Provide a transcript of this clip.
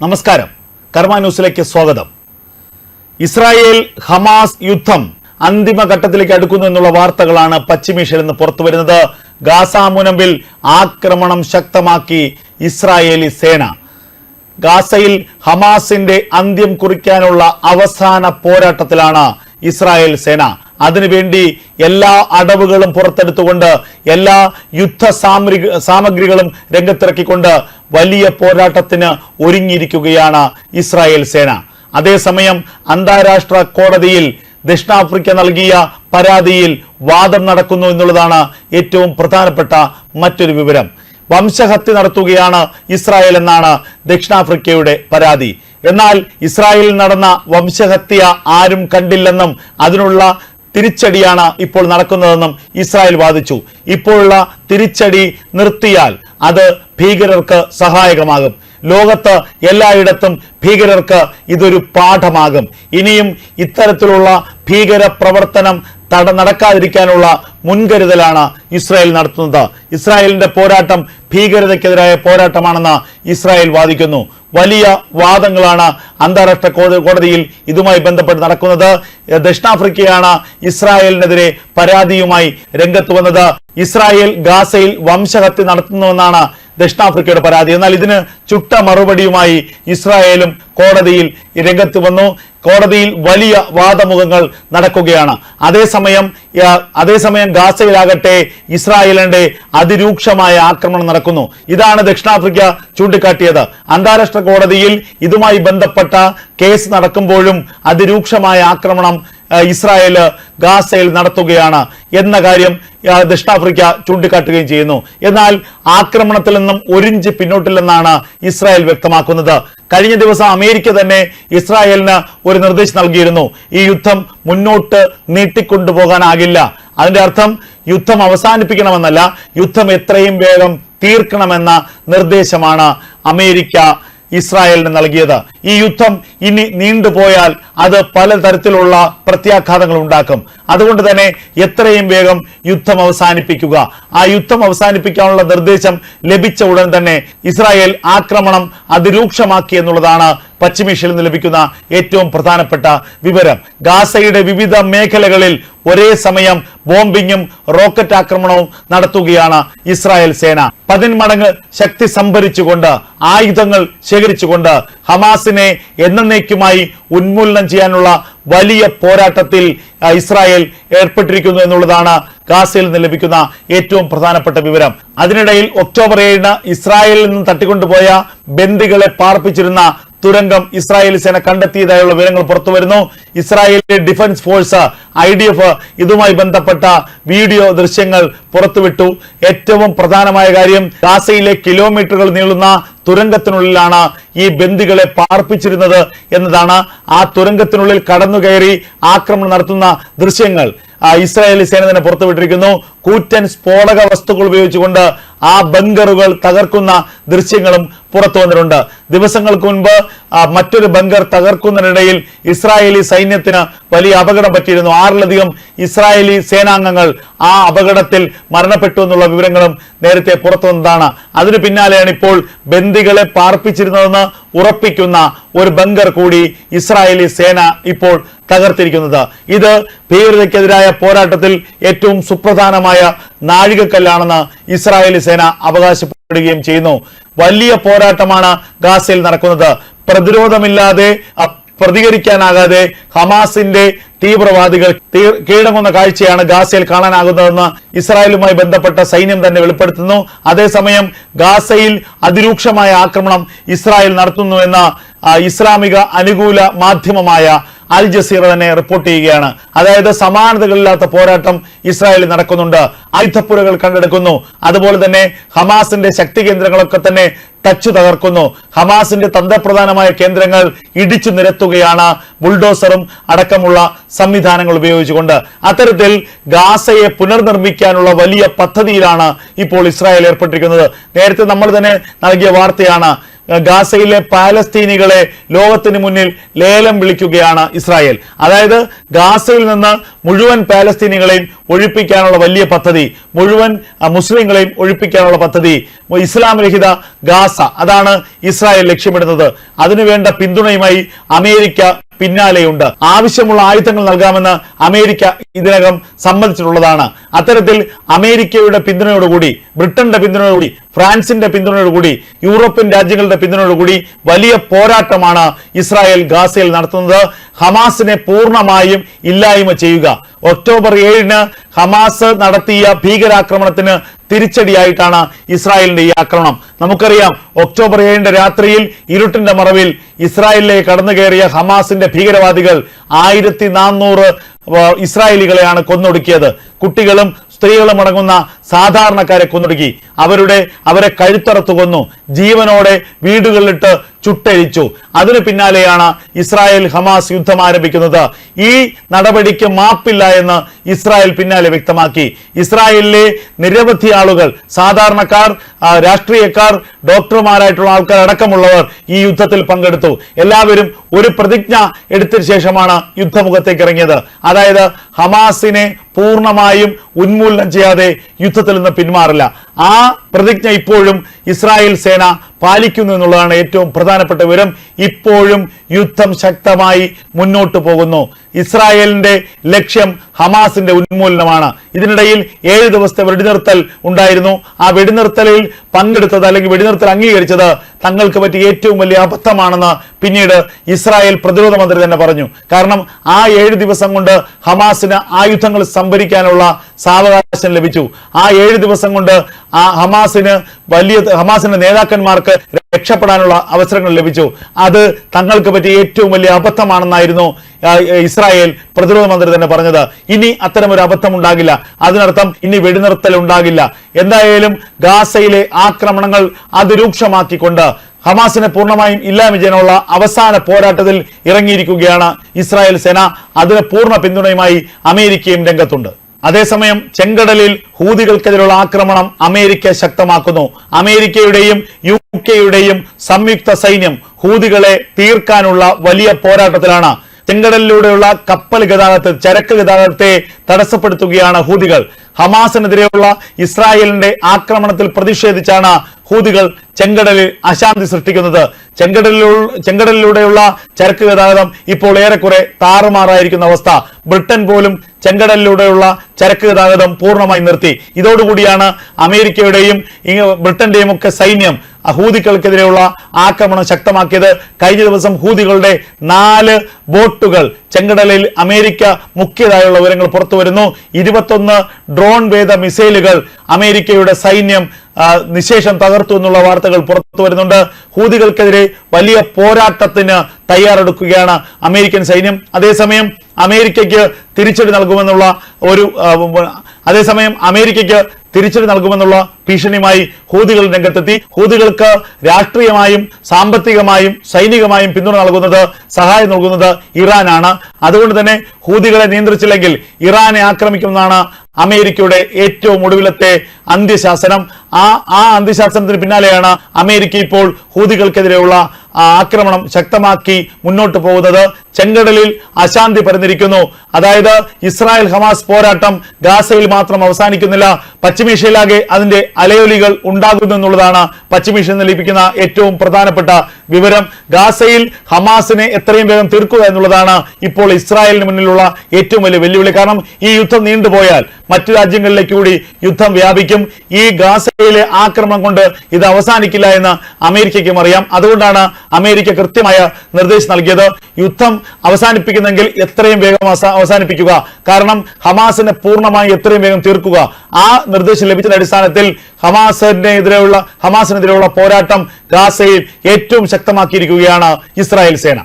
നമസ്കാരം. കർമ്മ ന്യൂസിലേക്ക് സ്വാഗതം. ഇസ്രായേൽ ഹമാസ് യുദ്ധം അന്തിമഘട്ടത്തിലേക്ക് അടുക്കുന്നു എന്നുള്ള വാർത്തകളാണ് പശ്ചിമേഷ്യയിൽ നിന്ന് പുറത്തു വരുന്നത്. ഗാസ മുനമ്പിൽ ആക്രമണം ശക്തമാക്കി ഇസ്രായേലി സേന. ഗാസയിൽ ഹമാസിന്റെ അന്ത്യം കുറിക്കാനുള്ള അവസാന പോരാട്ടത്തിലാണ് ഇസ്രായേൽ സേന. അതിനുവേണ്ടി എല്ലാ അടവുകളും പുറത്തെടുത്തുകൊണ്ട് എല്ലാ യുദ്ധ സാമഗ്രി സാമഗ്രികളും രംഗത്തിറക്കിക്കൊണ്ട് വലിയ പോരാട്ടത്തിന് ഒരുങ്ങിയിരിക്കുകയാണ് ഇസ്രായേൽ സേന. അതേസമയം അന്താരാഷ്ട്ര കോടതിയിൽ ദക്ഷിണാഫ്രിക്ക നൽകിയ പരാതിയിൽ വാദം നടക്കുന്നു എന്നുള്ളതാണ് ഏറ്റവും പ്രധാനപ്പെട്ട മറ്റൊരു വിവരം. വംശഹത്യ നടത്തുകയാണ് ഇസ്രായേൽ എന്നാണ് ദക്ഷിണാഫ്രിക്കയുടെ പരാതി. എന്നാൽ ഇസ്രായേലിൽ നടന്ന വംശഹത്യ ആരും കണ്ടില്ലെന്നും അതിനുള്ള തിരിച്ചടിയാണ് ഇപ്പോൾ നടക്കുന്നതെന്നും ഇസ്രായേൽ വാദിച്ചു. ഇപ്പോഴുള്ള തിരിച്ചടി നിർത്തിയാൽ അത് ഭീകരർക്ക് സഹായകമാകും. ലോകത്ത് എല്ലായിടത്തും ഭീകരർക്ക് ഇതൊരു പാഠമാകും. ഇനിയും ഇത്തരത്തിലുള്ള ഭീകര പ്രവർത്തനം തട നടക്കാതിരിക്കാനുള്ള മുൻകരുതലാണ് ഇസ്രായേൽ നടത്തുന്നത്. ഇസ്രായേലിന്റെ പോരാട്ടം ഭീകരതയ്ക്കെതിരായ പോരാട്ടമാണെന്ന് ഇസ്രായേൽ വാദിക്കുന്നു. വലിയ വാദങ്ങളാണ് അന്താരാഷ്ട്ര കോടതിയിൽ ഇതുമായി ബന്ധപ്പെട്ട് നടക്കുന്നത്. ദക്ഷിണാഫ്രിക്കയാണ് ഇസ്രായേലിനെതിരെ പരാതിയുമായി രംഗത്ത് വന്നത്. ഇസ്രായേൽ ഗാസയിൽ വംശഹത്യ നടത്തുന്നുവെന്നാണ് ദക്ഷിണാഫ്രിക്കയുടെ പരാതി. എന്നാൽ ഇതിന് ചുട്ട മറുപടിയുമായി ഇസ്രായേലും കോടതിയിൽ രംഗത്ത് വന്നു. കോടതിയിൽ വലിയ വാദമുഖങ്ങൾ നടക്കുകയാണ്. അതേസമയം ആ, അതേസമയം ഗാസയിലാകട്ടെ ഇസ്രായേലിന്റെ അതിരൂക്ഷമായ ആക്രമണം നടക്കുന്നു. ഇതാണ് ദക്ഷിണാഫ്രിക്ക ചൂണ്ടിക്കാട്ടിയത്. അന്താരാഷ്ട്ര കോടതിയിൽ ഇതുമായി ബന്ധപ്പെട്ട കേസ് നടക്കുമ്പോഴും അതിരൂക്ഷമായ ആക്രമണം ഇസ്രായേൽ ഗാസയിൽ നടത്തുകയാണ് എന്ന കാര്യം ദക്ഷിണാഫ്രിക്ക ചൂണ്ടിക്കാട്ടുകയും ചെയ്യുന്നു. എന്നാൽ ആക്രമണത്തിൽ നിന്നും ഒരിഞ്ച് പിന്നോട്ടില്ലെന്നാണ് ഇസ്രായേൽ വ്യക്തമാക്കുന്നത്. കഴിഞ്ഞ ദിവസം അമേരിക്ക തന്നെ ഇസ്രായേലിന് ഒരു നിർദ്ദേശം നൽകിയിരുന്നു. ഈ യുദ്ധം മുന്നോട്ട് നീട്ടിക്കൊണ്ടുപോകാനാകില്ല. അതിന്റെ അർത്ഥം യുദ്ധം അവസാനിപ്പിക്കണമെന്നല്ല യുദ്ധം എത്രയും വേഗം തീർക്കണമെന്ന നിർദ്ദേശമാണ് അമേരിക്ക ഇസ്രായേലിന് നൽകിയത്. ഈ യുദ്ധം ഇനി നീണ്ടുപോയാൽ അത് പലതരത്തിലുള്ള പ്രത്യാഘാതങ്ങൾ ഉണ്ടാക്കും. അതുകൊണ്ട് തന്നെ എത്രയും വേഗം യുദ്ധം അവസാനിപ്പിക്കുക. ആ യുദ്ധം അവസാനിപ്പിക്കാനുള്ള നിർദ്ദേശം ലഭിച്ച ഉടൻ തന്നെ ഇസ്രായേൽ ആക്രമണം അതിരൂക്ഷമാക്കി എന്നുള്ളതാണ് പശ്ചിമേഷ്യയിൽ നിന്ന് ലഭിക്കുന്ന ഏറ്റവും പ്രധാനപ്പെട്ട വിവരം. ഗാസയുടെ വിവിധ മേഖലകളിൽ ഒരേ സമയം ബോംബിങ്ങും റോക്കറ്റ് ആക്രമണവും നടത്തുകയാണ് ഇസ്രായേൽ സേന. പതിന്മടങ്ങ് ശക്തി സംഭരിച്ചുകൊണ്ട് ആയുധങ്ങൾ ശേഖരിച്ചുകൊണ്ട് ഹമാസിനെ എന്നേക്കുമായി ഉന്മൂലനം ചെയ്യാനുള്ള വലിയ പോരാട്ടത്തിൽ ഇസ്രായേൽ ഏർപ്പെട്ടിരിക്കുന്നു എന്നുള്ളതാണ് ഗാസയിൽ നിന്ന് ലഭിക്കുന്ന ഏറ്റവും പ്രധാനപ്പെട്ട വിവരം. അതിനിടയിൽ ഒക്ടോബർ ഏഴിന് ഇസ്രായേലിൽ നിന്ന് തട്ടിക്കൊണ്ടുപോയ ബന്ദികളെ പാർപ്പിച്ചിരുന്ന തുരങ്കം ഇസ്രായേൽ സേന കണ്ടെത്തിയതായുള്ള വിവരങ്ങൾ പുറത്തു വരുന്നു. ഇസ്രായേലിലെ defence force I D F ഇതുമായി ബന്ധപ്പെട്ട വീഡിയോ ദൃശ്യങ്ങൾ പുറത്തുവിട്ടു. ഏറ്റവും പ്രധാനമായ കാര്യം ഗാസയിലെ കിലോമീറ്ററുകൾ നീളുന്ന തുരങ്കത്തിനുള്ളിലാണ് ഈ ബന്ദികളെ പാർപ്പിച്ചിരുന്നത് എന്നതാണ്. ആ തുരങ്കത്തിനുള്ളിൽ കടന്നു കയറി ആക്രമണം നടത്തുന്ന ദൃശ്യങ്ങൾ ഇസ്രായേലി സേന തന്നെ പുറത്തുവിട്ടിരിക്കുന്നു. കൂറ്റൻ സ്ഫോടക വസ്തുക്കൾ ഉപയോഗിച്ചുകൊണ്ട് ആ ബങ്കറുകൾ തകർക്കുന്ന ദൃശ്യങ്ങളും പുറത്തു വന്നിട്ടുണ്ട്. ദിവസങ്ങൾക്ക് മുൻപ് മറ്റൊരു ബങ്കർ തകർക്കുന്നതിനിടയിൽ ഇസ്രായേലി സൈന്യത്തിന് വലിയ അപകടം പറ്റിയിരുന്നു. ആറിലധികം ഇസ്രായേലി സേനാംഗങ്ങൾ ആ അപകടത്തിൽ മരണപ്പെട്ടു എന്നുള്ള വിവരങ്ങളും നേരത്തെ പുറത്തു വന്നതാണ്. അതിനു പിന്നാലെയാണ് ഇപ്പോൾ ബന്ദികളെ പാർപ്പിച്ചിരുന്നതെന്ന് ഉറപ്പിക്കുന്ന ഒരു ബങ്കർ കൂടി ഇസ്രായേലി സേന ഇപ്പോൾ തകർത്തിരിക്കുന്നത്. ഇത് ഭീകരതയ്ക്കെതിരായ പോരാട്ടത്തിൽ ഏറ്റവും സുപ്രധാനമായ നാഴികക്കല്ലാണെന്ന് ഇസ്രായേലി സേന അവകാശപ്പെടുകയും ചെയ്യുന്നു. വലിയ പോരാട്ടമാണ് ഗാസയിൽ നടക്കുന്നത്. പ്രതിരോധമില്ലാതെ പ്രതികരിക്കാനാകാതെ ഹമാസിന്റെ തീവ്രവാദികൾ കീഴടങ്ങുന്ന കാഴ്ചയാണ് ഗാസയിൽ കാണാനാകുന്നതെന്ന് ഇസ്രായേലുമായി ബന്ധപ്പെട്ട സൈന്യം തന്നെ വെളിപ്പെടുത്തുന്നു. അതേസമയം ഗാസയിൽ അതിരൂക്ഷമായ ആക്രമണം ഇസ്രായേൽ നടത്തുന്നുവെന്ന് ഇസ്ലാമിക അനുകൂല മാധ്യമമായ അൽ ജസീറ തന്നെ റിപ്പോർട്ട് ചെയ്യുകയാണ്. അതായത് സമാനതകളില്ലാത്ത പോരാട്ടം ഇസ്രായേലിൽ നടക്കുന്നുണ്ട്. ആയുധപ്പുരകൾ കണ്ടെടുക്കുന്നു. അതുപോലെ തന്നെ ഹമാസിന്റെ ശക്തി കേന്ദ്രങ്ങളൊക്കെ തന്നെ ടച്ച് തകർക്കുന്നു. ഹമാസിന്റെ തന്ത്രപ്രധാനമായ കേന്ദ്രങ്ങൾ ഇടിച്ചു നിരത്തുകയാണ്. ബുൾഡോസറും അടക്കമുള്ള സംവിധാനങ്ങൾ ഉപയോഗിച്ചുകൊണ്ട് അത്തരത്തിൽ ഗാസയെ പുനർനിർമ്മിക്കാനുള്ള വലിയ പദ്ധതിയിലാണ് ഇപ്പോൾ ഇസ്രായേൽ ഏർപ്പെട്ടിരിക്കുന്നത്. നേരത്തെ നമ്മൾ തന്നെ നൽകിയ വാർത്തയാണ് ഗാസയിലെ പാലസ്തീനികളെ ലോകത്തിന് മുന്നിൽ ലേലം വിളിക്കുകയാണ് ഇസ്രായേൽ. അതായത് ഗാസയിൽ നിന്ന് മുഴുവൻ പാലസ്തീനികളെയും ഒഴിപ്പിക്കാനുള്ള വലിയ പദ്ധതി മുഴുവൻ മുസ്ലിങ്ങളെയും ഒഴിപ്പിക്കാനുള്ള പദ്ധതി ഇസ്ലാം രഹിത ഗാസ. അതാണ് ഇസ്രായേൽ ലക്ഷ്യമിടുന്നത്. അതിനുവേണ്ട പിന്തുണയുമായി അമേരിക്ക പിന്നാലെയുണ്ട്. ആവശ്യമുള്ള ആയുധങ്ങൾ നൽകാമെന്ന് അമേരിക്ക ഇതിനകം സമ്മതിച്ചിട്ടുള്ളതാണ്. അത്തരത്തിൽ അമേരിക്കയുടെ പിന്തുണയോടുകൂടി ബ്രിട്ടന്റെ പിന്തുണയോടുകൂടി ഫ്രാൻസിന്റെ പിന്തുണയോടുകൂടി യൂറോപ്യൻ രാജ്യങ്ങളുടെ പിന്തുണയോടുകൂടി വലിയ പോരാട്ടമാണ് ഇസ്രായേൽ ഗാസയിൽ നടത്തുന്നത്. ഹമാസിനെ പൂർണമായും ഇല്ലായ്മ ചെയ്യുക. ഒക്ടോബർ ഏഴിന് ഹമാസ് നടത്തിയ ഭീകരാക്രമണത്തിന് തിരിച്ചടിയായിട്ടാണ് ഇസ്രായേലിന്റെ ഈ ആക്രമണം. നമുക്കറിയാം ഒക്ടോബർ ഏഴിന്റെ രാത്രിയിൽ ഇരുട്ടിന്റെ മറവിൽ ഇസ്രായേലിലേക്ക് കടന്നു കയറിയ ഹമാസിന്റെ ഭീകരവാദികൾ ആയിരത്തി നാനൂറ് ഇസ്രായേലികളെയാണ് കൊന്നൊടുക്കിയത്. കുട്ടികളും സ്ത്രീകളും അടങ്ങുന്ന സാധാരണക്കാരെ കൊന്നൊടുക്കി. അവരുടെ അവരെ കഴുത്തറത്ത് കൊന്നു. ജീവനോടെ വീടുകളിലിട്ട് ചുട്ടഴിച്ചു അതിനു പിന്നാലെയാണ് ഇസ്രായേൽ ഹമാസ് യുദ്ധം ആരംഭിക്കുന്നത്. ഈ നടപടിക്ക് മാപ്പില്ല എന്ന് ഇസ്രായേൽ പിന്നാലെ വ്യക്തമാക്കി. ഇസ്രായേലിലെ നിരവധി ആളുകൾ സാധാരണക്കാർ രാഷ്ട്രീയക്കാർ ഡോക്ടർമാരായിട്ടുള്ള ആൾക്കാർ അടക്കമുള്ളവർ ഈ യുദ്ധത്തിൽ പങ്കെടുത്തു. എല്ലാവരും ഒരു പ്രതിജ്ഞ എടുത്ത ശേഷമാണ് യുദ്ധമുഖത്തേക്ക് ഇറങ്ങിയത്. അതായത് ഹമാസിനെ പൂർണമായും ഉന്മൂലനം ചെയ്യാതെ യുദ്ധത്തിൽ നിന്ന് പിന്മാറില്ല. ആ പ്രതിജ്ഞ ഇപ്പോഴും ഇസ്രായേൽ സേന പാലിക്കുന്നു എന്നുള്ളതാണ് ഏറ്റവും പ്രധാനപ്പെട്ട വിവരം. ഇപ്പോഴും യുദ്ധം ശക്തമായി മുന്നോട്ട് പോകുന്നു. ഇസ്രായേലിന്റെ ലക്ഷ്യം ഹമാസിന്റെ ഉന്മൂലനമാണ്. ഇതിനിടയിൽ ഏഴ് ദിവസത്തെ വെടിനിർത്തൽ ഉണ്ടായിരുന്നു. ആ വെടിനിർത്തലിൽ പങ്കെടുത്തത് അല്ലെങ്കിൽ വെടിനിർത്തൽ അംഗീകരിച്ചത് തങ്ങൾക്ക് പറ്റിയ ഏറ്റവും വലിയ അബദ്ധമാണെന്ന് പിന്നീട് ഇസ്രായേൽ പ്രതിരോധ മന്ത്രി തന്നെ പറഞ്ഞു. കാരണം ആ ഏഴ് ദിവസം കൊണ്ട് ഹമാസിന് ആയുധങ്ങൾ സംഭരിക്കാനുള്ള സാവകാശം ലഭിച്ചു. ആ ഏഴ് ദിവസം കൊണ്ട് ആ ഹമാസിന് വലിയ ഹമാസിന്റെ നേതാക്കന്മാർക്ക് രക്ഷപ്പെടാനുള്ള അവസരങ്ങൾ ലഭിച്ചു. അത് തങ്ങൾക്ക് പറ്റിയ ഏറ്റവും വലിയ അബദ്ധമാണെന്നായിരുന്നു ആ, ഇസ്രായേൽ പ്രതിരോധ മന്ത്രി തന്നെ പറഞ്ഞത് ഇനി അത്തരം ഒരു അബദ്ധം ഉണ്ടാകില്ല അതിനർത്ഥം ഇനി വെടിനിർത്തൽ ഉണ്ടാകില്ല എന്തായാലും ഗാസയിലെ ആക്രമണങ്ങൾ അതിരൂക്ഷമാക്കിക്കൊണ്ട് ഹമാസിനെ പൂർണമായും ഇല്ലായ്മ ചെയ്യാനുള്ള അവസാന പോരാട്ടത്തിൽ ഇറങ്ങിയിരിക്കുകയാണ് ഇസ്രായേൽ സേന. അതിന് പൂർണ പിന്തുണയുമായി അമേരിക്കയും രംഗത്തുണ്ട്. അതേസമയം ചെങ്കടലിൽ ഹൂതികൾക്കെതിരെയുള്ള ആക്രമണം അമേരിക്ക ശക്തമാക്കുന്നു. അമേരിക്കയുടെയും യു കെയുടെയും സംയുക്ത സൈന്യം ഹൂതികളെ തീർക്കാനുള്ള വലിയ പോരാട്ടത്തിലാണ് ചെങ്കടലിലൂടെയുള്ള കപ്പൽ ഗതാഗതത്തെ ചരക്ക് ഗതാഗതത്തെ തടസ്സപ്പെടുത്തുകയാണ് ഹൂതികൾ. ഹമാസിനെതിരെയുള്ള ഇസ്രായേലിന്റെ ആക്രമണത്തിൽ പ്രതിഷേധിച്ചാണ് ഹൂതികൾ ചെങ്കടലിൽ അശാന്തി സൃഷ്ടിക്കുന്നത്. ചെങ്കടലിലൂ ചെങ്കടലിലൂടെയുള്ള ചരക്ക് ഗതാഗതം ഇപ്പോൾ ഏറെക്കുറെ താറുമാറായിരിക്കുന്ന അവസ്ഥ. ബ്രിട്ടൻ പോലും ചെങ്കടലിലൂടെയുള്ള ചരക്ക് ഗതാഗതം പൂർണമായി നിർത്തി. ഇതോടുകൂടിയാണ് അമേരിക്കയുടെയും ബ്രിട്ടന്റെയും ഒക്കെ സൈന്യം ഹൂതികൾക്കെതിരെയുള്ള ആക്രമണം ശക്തമാക്കിയത് കഴിഞ്ഞ ദിവസം ഹൂതികളുടെ നാല് ബോട്ടുകൾ ചെങ്കടലിൽ അമേരിക്ക മുക്കിയതായുള്ള വിവരങ്ങൾ പുറത്തു വരുന്നു ഇരുപത്തൊന്ന് ഡ്രോൺ വേദ മിസൈലുകൾ അമേരിക്കയുടെ സൈന്യം നിശേഷം തകർത്തു എന്നുള്ള വാർത്തകൾ പുറത്തു വരുന്നുണ്ട് ഹൂതികൾക്കെതിരെ വലിയ പോരാട്ടത്തിന് തയ്യാറെടുക്കുകയാണ് അമേരിക്കൻ സൈന്യം. അതേസമയം അമേരിക്കയ്ക്ക് തിരിച്ചടി നൽകുമെന്നുള്ള ഒരു അതേസമയം അമേരിക്കയ്ക്ക് തിരിച്ചടി നൽകുമെന്നുള്ള ഭീഷണിയുമായി ഹൂതികൾ രംഗത്തെത്തി. ഹൂതികൾക്ക് രാഷ്ട്രീയമായും സാമ്പത്തികമായും സൈനികമായും പിന്തുണ നൽകുന്നത് സഹായം നൽകുന്നത് ഇറാനാണ്. അതുകൊണ്ട് തന്നെ ഹൂതികളെ നിയന്ത്രിച്ചില്ലെങ്കിൽ ഇറാനെ ആക്രമിക്കുമെന്നാണ് അമേരിക്കയുടെ ഏറ്റവും ഒടുവിലത്തെ അന്ത്യശാസനം. ആ ആ അന്ത്യശാസനത്തിന് പിന്നാലെയാണ് അമേരിക്ക ഇപ്പോൾ ഹൂതികൾക്കെതിരെയുള്ള ആക്രമണം ശക്തമാക്കി മുന്നോട്ട് പോകുന്നത്. ചെങ്കടലിൽ അശാന്തി പരന്നിരിക്കുന്നു. അതായത് ഇസ്രായേൽ ഹമാസ് പോരാട്ടം ഗാസയിൽ മാത്രം അവസാനിക്കുന്നില്ല. പശ്ചിമേഷ്യയിലാകെ അതിന്റെ അലയൊലികൾ ഉണ്ടാകുന്നു എന്നുള്ളതാണ് പശ്ചിമേഷ്യയിൽ നിന്ന് ലഭിക്കുന്ന ഏറ്റവും പ്രധാനപ്പെട്ട വിവരം. ഗാസയിൽ ഹമാസിനെ എത്രയും വേഗം തീർക്കുക എന്നുള്ളതാണ് ഇപ്പോൾ ഇസ്രായേലിന് മുന്നിലുള്ള ഏറ്റവും വലിയ വെല്ലുവിളി. കാരണം ഈ യുദ്ധം നീണ്ടുപോയാൽ മറ്റു രാജ്യങ്ങളിലേക്ക് കൂടി യുദ്ധം വ്യാപിക്കും. ഈ ഗാസയിലെ ആക്രമണം കൊണ്ട് ഇത് അവസാനിക്കില്ല എന്ന് അമേരിക്കയ്ക്കും അറിയാം. അതുകൊണ്ടാണ് അമേരിക്ക കൃത്യമായ നിർദ്ദേശം നൽകിയത്. യുദ്ധം അവസാനിപ്പിക്കുന്നെങ്കിൽ എത്രയും വേഗം അവസാനിപ്പിക്കുക. കാരണം ഹമാസിനെ പൂർണമായി എത്രയും വേഗം തീർക്കുക. ആ നിർദ്ദേശം ലഭിച്ചതിന്റെ അടിസ്ഥാനത്തിൽ ഹമാസിനെതിരെയുള്ള ഹമാസിനെതിരെയുള്ള പോരാട്ടം ഗാസയിൽ ഏറ്റവും ശക്തമാക്കിയിരിക്കുകയാണ് ഇസ്രായേൽ സേന.